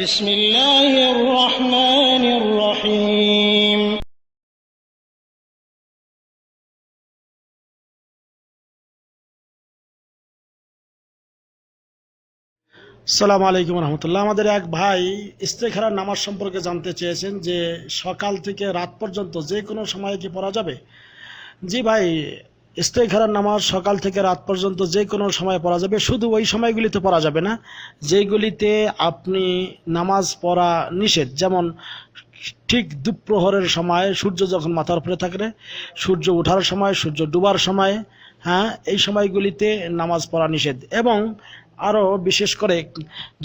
بسم الله الرحمن الرحيم সালাম আলাইকুম রহমতুল্লাহ আমাদের এক ভাই ইস্তেখারার নামাজ সম্পর্কে জানতে চেয়েছেন যে সকাল থেকে রাত পর্যন্ত যে কোনো সময়ে কি পড়া যাবে জি ভাই ইস্তেখারার নামাজ সকাল থেকে রাত পর্যন্ত যে কোনো সময় পড়া যাবে। শুধু ওই সময়গুলিতে পড়া যাবে না, যেগুলিতে আপনি নামাজ পড়া নিষেধ। যেমন ঠিক দুপ্রহরের সময় সূর্য যখন মাথার উপরে থাকে সূর্য ওঠার সময়, সূর্য ডুবার সময় হ্যাঁ এই সময়গুলিতে নামাজ পড়া নিষেধ। এবং আরও বিশেষ করে,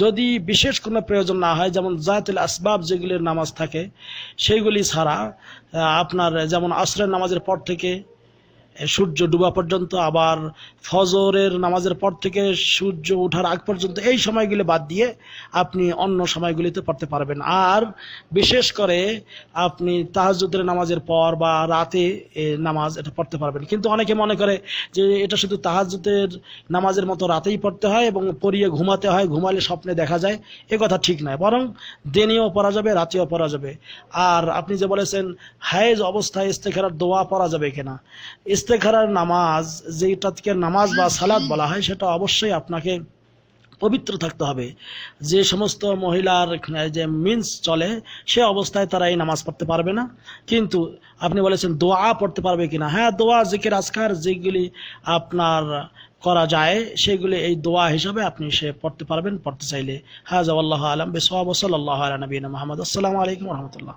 যদি বিশেষ কোনো প্রয়োজন না হয়, যেমন জায়াতুল আসবাব যেগুলির নামাজ থাকে সেইগুলি ছাড়া আপনার যেমন আশ্রয় নামাজের পর থেকে সূর্য ডুবা পর্যন্ত, আবার ফজরের নামাজের পর থেকে সূর্য ওঠার আগ পর্যন্ত এই সময়গুলি বাদ দিয়ে আপনি অন্য সময়গুলিতে পড়তে পারবেন। আর বিশেষ করে আপনি তাহাজুদের নামাজের পর বা রাতে নামাজ এটা পড়তে পারবেন। কিন্তু অনেকে মনে করে যে এটা শুধু তাহাজুদের নামাজের মতো রাতেই পড়তে হয় এবং পড়িয়ে ঘুমাতে হয়, ঘুমালে স্বপ্নে দেখা যায়, এ কথা ঠিক নয়। বরং দিনেও পড়া যাবে, রাতেও পড়া যাবে। আর আপনি যে বলেছেন, হায়েজ অবস্থায় ইস্তেখারার দোয়া পড়া যাবে কিনা? ইস্তেখারার নামাজ যেটাকে নামাজ বা সালাদ বলা হয়, সেটা অবশ্যই আপনাকে পবিত্র থাকতে হবে। যে সমস্ত মহিলার যে মিন্স চলে, সে অবস্থায় তারা এই নামাজ পড়তে পারবে না। কিন্তু আপনি বলেছেন, দোয়া পড়তে পারবে কিনা? হ্যাঁ দোয়া, জিকির, আজকার, যেগুলি আপনার করা যায়, সেগুলি এই দোয়া হিসাবে আপনি সে পড়তে পারবেন, পড়তে চাইলে। হ্যাঁ জওয়াল্লাহ আলম। বেসব সাল্লাহ আলা নবীন মোহাম্মদ। আসসালামু আলাইকুম রহমতুল্লাহ।